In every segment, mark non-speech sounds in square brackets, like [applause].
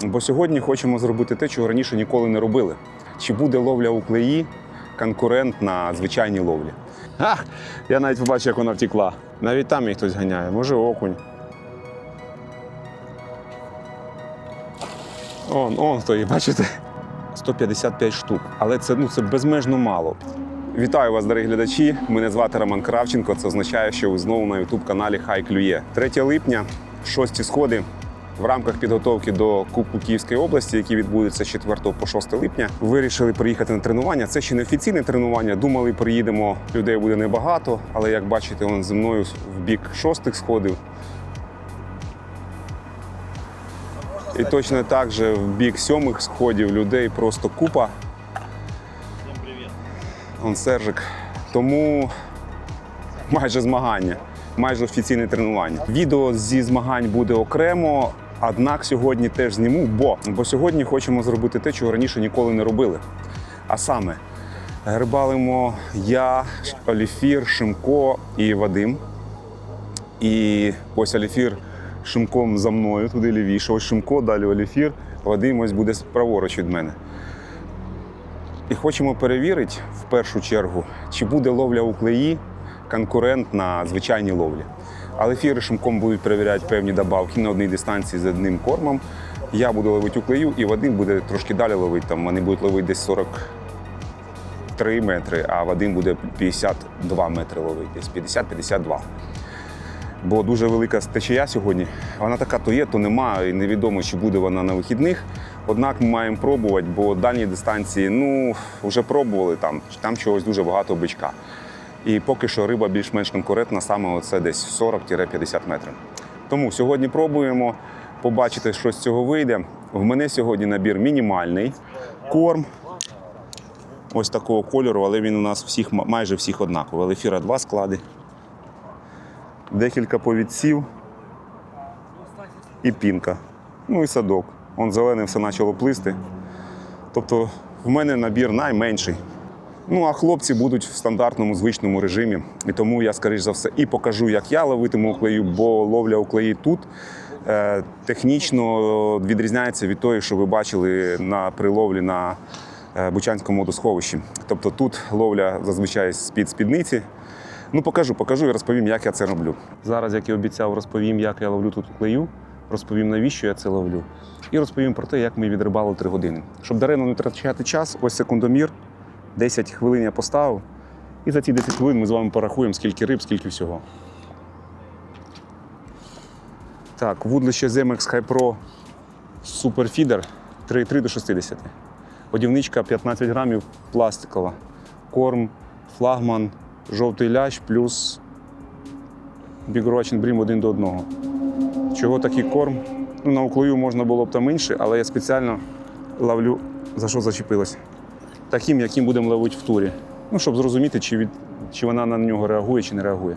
Бо сьогодні хочемо зробити те, чого раніше ніколи не робили. Чи буде ловля у клеї конкурент на звичайній ловлі? Ах, я навіть побачив, як вона втекла. Навіть там їх хтось ганяє, може окунь. Он, он стоїть, бачите? 155 штук. Але це, ну, це безмежно мало. Вітаю вас, дорогі глядачі. Мене звати Роман Кравченко. Це означає, що ви знову на youtube каналі Хай Клює. 3 липня, шості сходи. В рамках підготовки до Кубку Київської області, які відбудуться з 4 по 6 липня, вирішили приїхати на тренування. Це ще не офіційне тренування. Думали, приїдемо. Людей буде небагато, але як бачите, он зі мною в бік шостих сходів. І точно так же в бік сьомих сходів людей просто купа. Всем привет. Он Сержик. Тому майже змагання, майже офіційне тренування. Відео зі змагань буде окремо. Однак сьогодні теж зніму, бо, бо сьогодні хочемо зробити те, чого раніше ніколи не робили. А саме рибалимо я, Оліфір, Шимко і Вадим. І ось Оліфір Шимком за мною, туди лівіше. Ось Шимко, далі Оліфір. Вадим ось буде праворуч від мене. І хочемо перевірити в першу чергу, чи буде ловля у клеї конкурент на звичайній ловлі. Але фіри шимком будуть перевіряти певні добавки на одній дистанції з одним кормом. Я буду ловити у клею, і Вадим буде трошки далі ловити. Там вони будуть ловити десь 43 метри, а Вадим буде 52 метри ловити, десь 50-52. Бо дуже велика течія сьогодні. Вона така то є, то нема, і невідомо, чи буде вона на вихідних. Однак ми маємо пробувати, бо дальні дистанції, ну, вже пробували там, там чогось дуже багато бичка. І поки що риба більш-менш конкурентна, саме оце десь 40-50 метрів. Тому сьогодні пробуємо побачити, що з цього вийде. В мене сьогодні набір мінімальний. Корм ось такого кольору, але він у нас всіх, майже всіх однаковий. Лефіра два склади декілька повідців і пінка. Ну і садок. Он зелене все почало плисти. Тобто в мене набір найменший. Ну а хлопці будуть в стандартному звичному режимі. І тому я, скоріш за все, і покажу, як я ловитиму у клею, бо ловля у клеї тут е, технічно відрізняється від тої, що ви бачили на приловлі на е, Бучанському водосховищі. Тобто тут ловля зазвичай з-під спідниці. Ну, покажу, покажу і розповім, як я це роблю. Зараз, як і обіцяв, розповім, як я ловлю тут клею, розповім, навіщо я це ловлю. І розповім про те, як ми відрибали 3 години. Щоб даремно не втрачати час, ось секундомір, 10 хвилин я поставив. І за ці 10 хвилин ми з вами порахуємо, скільки риб, скільки всього. Так, вудлище Zemex High Pro Superfeeder 3,3 до 60. Одівничка 15 грамів пластикова. Корм, флагман, жовтий лящ плюс Roach Brim один до одного. Чого такий корм? Ну, на уклою можна було б там інше, але я спеціально ловлю, за що зачепилось. Таким, яким будемо ловити в турі. Ну, щоб зрозуміти, чи, від, чи вона на нього реагує, чи не реагує.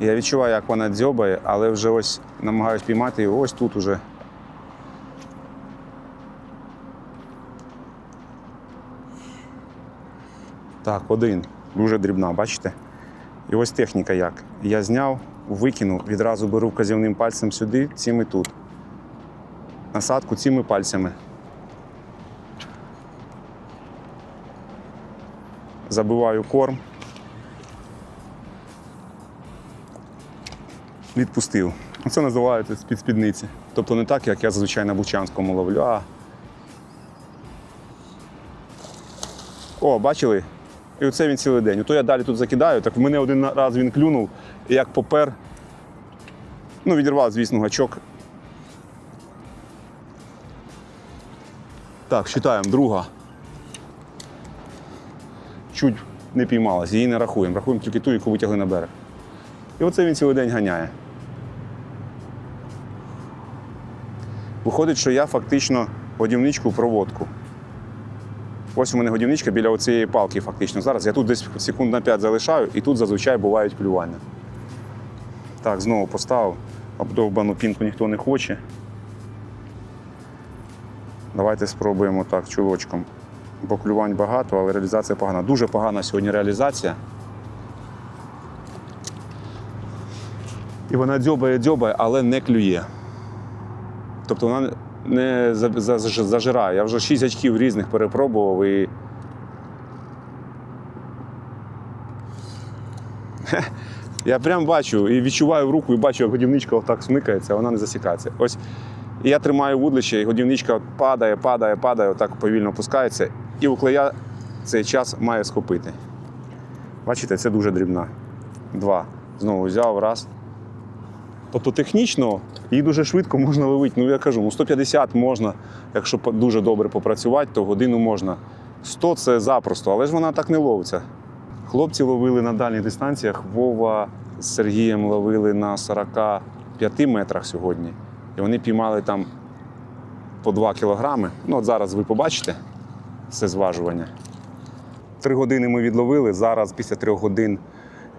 Я відчуваю, як вона дзьобає, але вже ось намагаюсь піймати його ось тут уже. Так, один. Дуже дрібна, бачите? І ось техніка як. Я зняв, викинув, відразу беру вказівним пальцем сюди, цим і тут. Насадку цими пальцями. Забиваю корм. Відпустив. Це називається з-під спідниці. Тобто не так, як я зазвичай на Бучанському ловлю, а. О, бачили? І оце він цілий день. Ото я далі тут закидаю, так в мене один раз він клюнув, і як попер. Ну, відірвав, звісно, гачок. Так, считаємо, друга. Чуть не піймалась, її не рахуємо. Рахуємо тільки ту, яку витягли на берег. І оце він цілий день ганяє. Виходить, що я фактично годівничку проводку. Ось у мене годівничка біля оцієї палки, фактично. Зараз я тут десь секунд на 5 залишаю, і тут зазвичай бувають клювання. Так, знову поставив. Обдовбану пінку ніхто не хоче. Давайте спробуємо так, чулочком. Бо клювань багато, але реалізація погана. Дуже погана сьогодні реалізація. І вона дзьобає, дзьобає, але не клює. Тобто вона не за- за- за- зажирає. Я вже шість очків різних перепробував і. [laughs] Я прям бачу і відчуваю в руку, і бачу, як годівничка отак смикається, а вона не засікається. Ось і я тримаю вудлище, і годівничка падає, падає, падає, отак повільно опускається, і уклея цей час має схопити. Бачите, це дуже дрібна. Два. Знову взяв, раз. Тобто технічно її дуже швидко можна ловити. Ну я кажу, ну 150 можна, якщо дуже добре попрацювати, то годину можна. 100 це запросто, але ж вона так не ловиться. Хлопці ловили на дальніх дистанціях. Вова з Сергієм ловили на 45 метрах сьогодні. І вони піймали там по 2 кілограми. Ну, от зараз ви побачите це зважування. Три години ми відловили. Зараз, після трьох годин,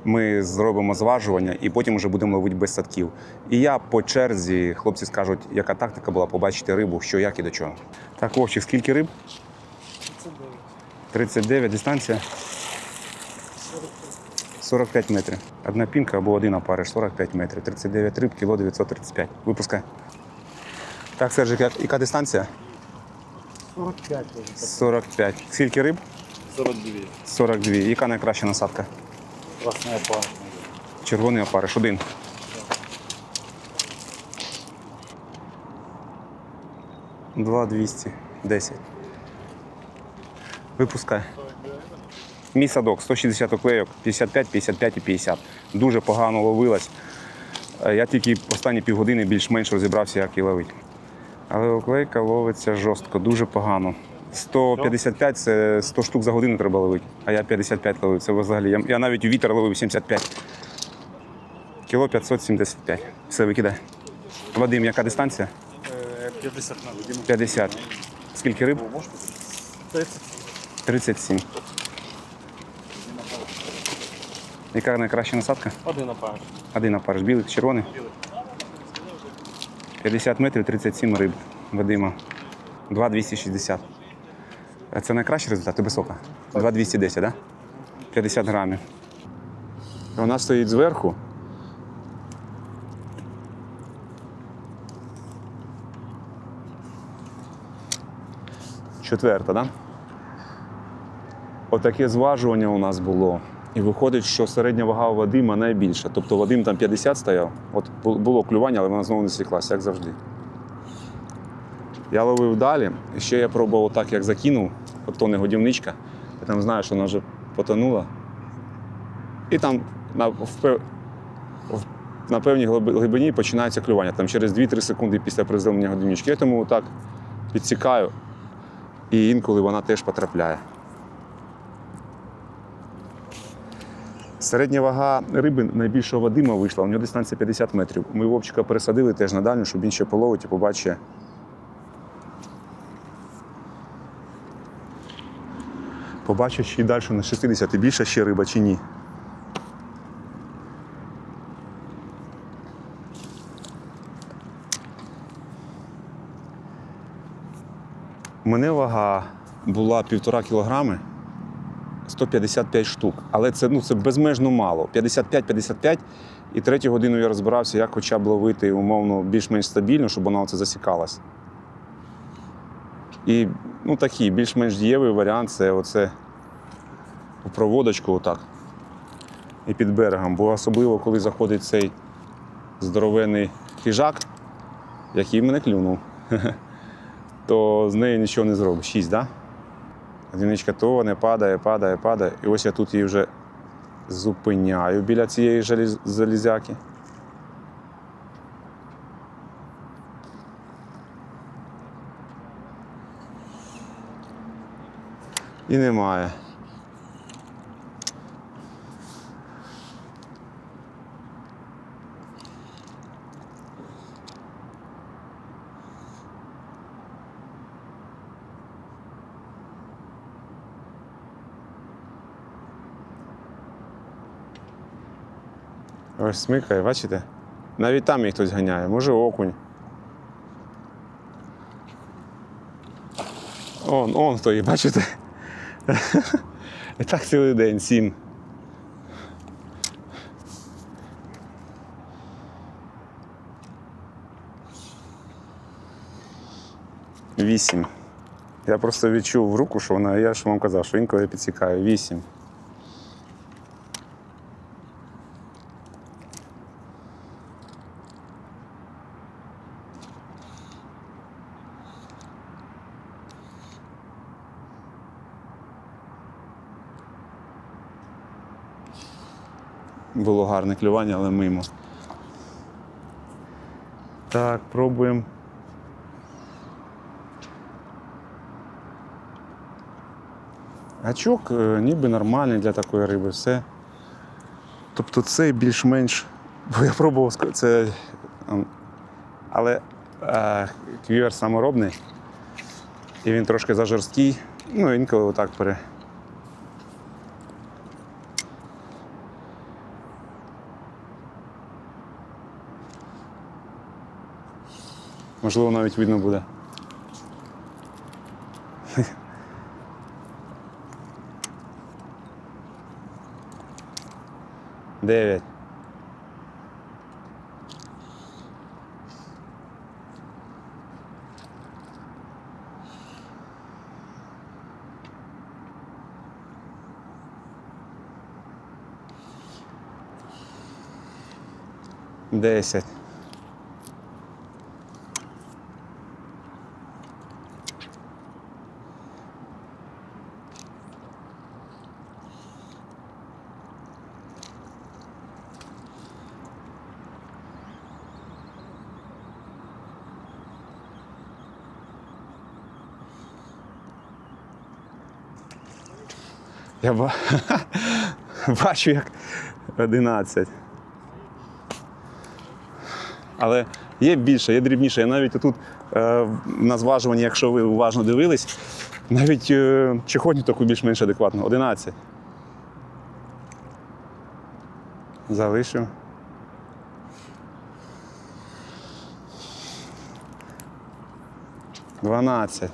ми зробимо зважування і потім вже будемо ловити без садків. І я по черзі, хлопці скажуть, яка тактика була, побачити рибу, що як і до чого. Так, Вовчик, скільки риб? 39 дистанція. 45 метрів. Одна пінка або один опариш, 45 метрів. 39 риб, кіло 935. Випускай. Так, Сержик, як- яка дистанція? 45 уже. 45. Скільки риб? 42. 42. Яка найкраща насадка? Красная пара. Червоний опариш, один. Два 200. 10. Випускай. Мій садок 160 оклейок, 55, 55 і 50. Дуже погано ловилась. Е, Я тільки останні півгодини більш-менш розібрався, як її ловити. Але оклейка ловиться жорстко, дуже погано. 155 це 100 штук за годину треба ловити, а я 55 ловив. Це взагалі. Я, я навіть у вітер ловив 75. Кіло 575. Все, викидай. Вадим, яка дистанція? 50 на Дима. 50. Скільки риб? 37. Яка найкраща насадка? Один опариш. Один опариш. Білий, червоний? 50 метрів, 37 риб. Вадима. 2,260. А Це найкращий результат? Ти висока? 2,210, так? Да? 50 грамів. Вона стоїть зверху. Четверта? Да? Отаке зважування у нас було. І виходить, що середня вага Вадима найбільша. Тобто Вадим там 50 стояв. От було клювання, але вона знову не сіклася, як завжди. Я ловив далі. І ще я пробував так, як закинув, от то не годівничка. Я там знаю, що вона вже потонула. І там на, в- на певній глибині починається клювання. Там через 2-3 секунди після приземлення годівнички. Я тому так підсікаю, і інколи вона теж потрапляє. Середня вага риби найбільшого Вадима вийшла, у нього дистанція 50 метрів. Ми Вовчика пересадили теж на дальню, щоб він ще половить і побачить. Побачить, чи далі на 60 і більша ще риба чи ні. Мене вага була півтора кілограми. 155 штук. Але це, ну, це безмежно мало. 55-55. І третю годину я розбирався, як хоча б ловити умовно більш-менш стабільно, щоб вона оце засікалась. І ну, такий більш-менш дієвий варіант це оце проводочку отак. І під берегом. Бо особливо, коли заходить цей здоровенний хижак, який мене клюнув, [laughs] то з нею нічого не зробиш. Шість, так? Да? Одиничка то не падає, падає, падає. І ось я тут її вже зупиняю біля цієї залізяки. І немає. Ось смикає, бачите? Навіть там їх хтось ганяє, може окунь. Он, он стоїть, бачите? І так цілий день, сім. Вісім. Я просто відчув в руку, що вона, я ж вам казав, що інколи підсікаю. Вісім. Було гарне клювання, але мимо. Так, пробуємо. Гачок е, ніби нормальний для такої риби, все. Тобто це більш-менш. [laughs] Бо я пробував це. ем, Але е, квівер саморобний. І він трошки зажорсткий. Ну, інколи отак пере. Можливо, навіть видно буде. Дев'ять. Десять. Я [laughs] бачу, як 11. Але є більше, є дрібніше. Я навіть тут е, на зважуванні, якщо ви уважно дивились, навіть е, чехотню таку більш-менш адекватно. 11. Залишив. Дванадцять.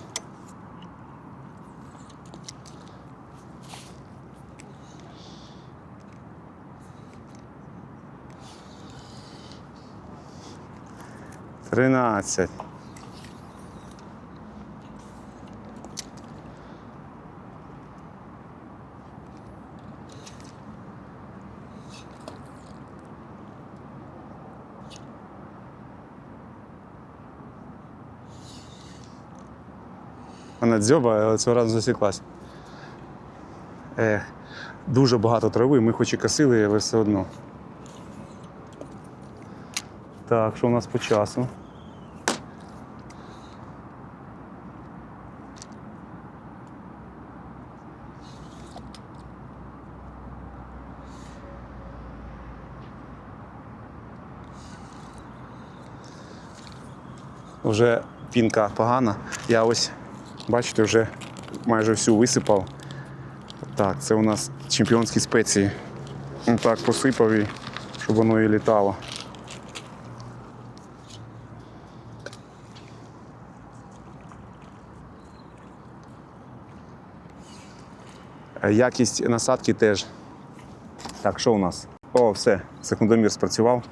Тринадцять. Вона дзьоба, але цього разу засіклась. Ех, дуже багато трави, ми хоч і косили, але все одно. Так, що у нас по часу? Вже пінка погана. Я ось, бачите, вже майже всю висипав. Так, це у нас чемпіонські спеції. Ну Так, посипав і щоб воно і літало. Е, Якість насадки теж. Так, що у нас? О, все, секундомір спрацював.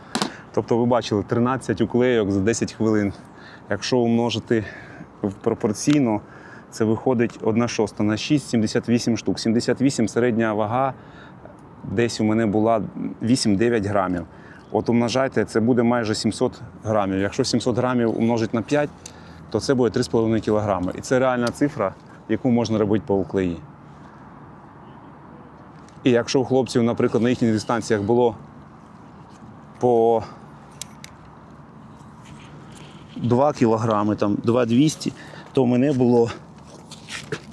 Тобто ви бачили 13 уклейок за 10 хвилин. Якщо умножити пропорційно, це виходить 1 шоста на 6, 78 штук. 78 середня вага десь у мене була 8-9 грамів. От умножайте, це буде майже 700 грамів. Якщо 700 грамів умножить на 5, то це буде 3,5 кілограми. І це реальна цифра, яку можна робити по уклеї. І якщо у хлопців, наприклад, на їхніх дистанціях було по 2 кілограми, там 2,200, то мене було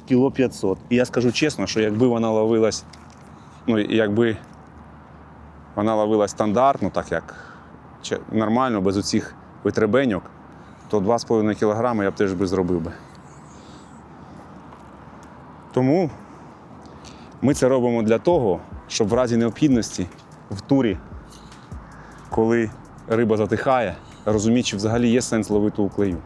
кіло 500. І я скажу чесно, що якби вона ловилась, ну якби вона ловилась стандартно, так як нормально, без оцих витребеньок, то 2,5 кілограми я б теж би зробив би. Тому ми це робимо для того, щоб в разі необхідності в турі, коли риба затихає, розуміти, чи взагалі є сенс ловити уклею.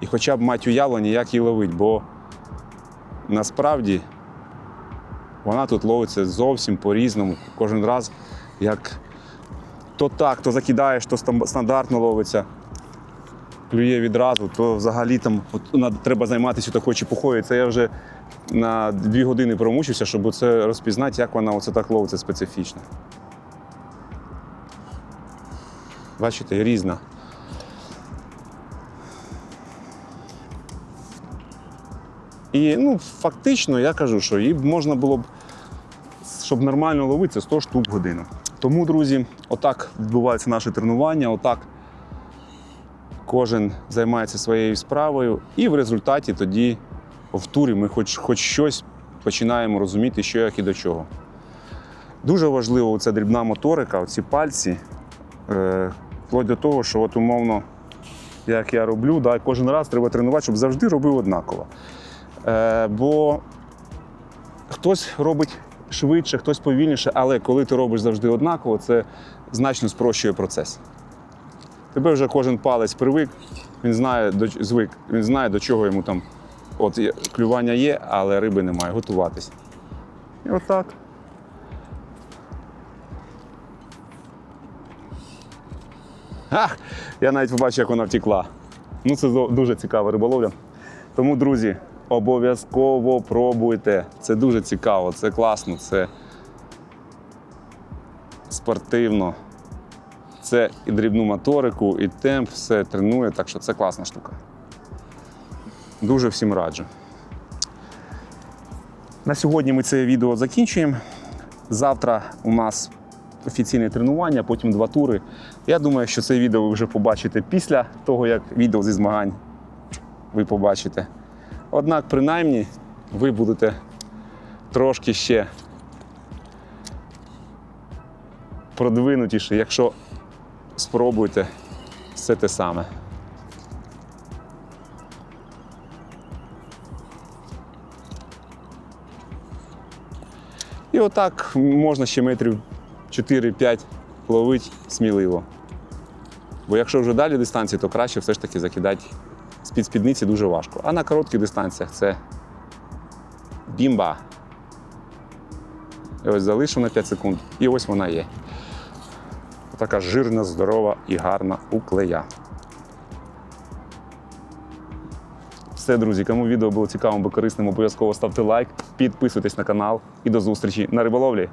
І хоча б мати уявлення, як її ловити, бо насправді вона тут ловиться зовсім по-різному. Кожен раз, як то так, то закидаєш, то стандартно ловиться. клює відразу, то взагалі там от, треба займатися такою чепухою. Це я вже на дві години промучився, щоб це розпізнати, як вона оце так ловиться специфічно. Бачите, різна. І ну, фактично я кажу, що її можна було б, щоб нормально ловити, 100 штук в годину. Тому, друзі, отак відбуваються наші тренування, отак кожен займається своєю справою, і в результаті тоді в турі ми хоч, хоч щось починаємо розуміти, що як і до чого. Дуже важливо ця дрібна моторика, ці пальці, е, вплоть до того, що от умовно, як я роблю, да, кожен раз треба тренувати, щоб завжди робив однаково. Е, бо хтось робить швидше, хтось повільніше, але коли ти робиш завжди однаково, це значно спрощує процес. Тебе вже кожен палець привик, він знає, до, звик, він знає, до чого йому там. От клювання є, але риби немає, готуватись. І отак. Ах, я навіть побачив, як вона втекла. Ну, це дуже цікава риболовля. Тому, друзі, обов'язково пробуйте. Це дуже цікаво, це класно, це спортивно. Це і дрібну моторику, і темп, все тренує, так що це класна штука. Дуже всім раджу. На сьогодні ми це відео закінчуємо. Завтра у нас офіційне тренування, потім два тури. Я думаю, що це відео ви вже побачите після того, як відео зі змагань ви побачите. Однак, принаймні, ви будете трошки ще продвинутіші, якщо спробуєте все те саме. І отак можна ще метрів 4-5 ловити сміливо. Бо якщо вже далі дистанції, то краще все ж таки закидати з-під спідниці дуже важко. А на коротких дистанціях це бімба. І ось залишив на 5 секунд, і ось вона є. Така жирна, здорова і гарна уклея. Все, друзі, кому відео було цікавим або корисним, обов'язково ставте лайк, підписуйтесь на канал і до зустрічі на риболовлі.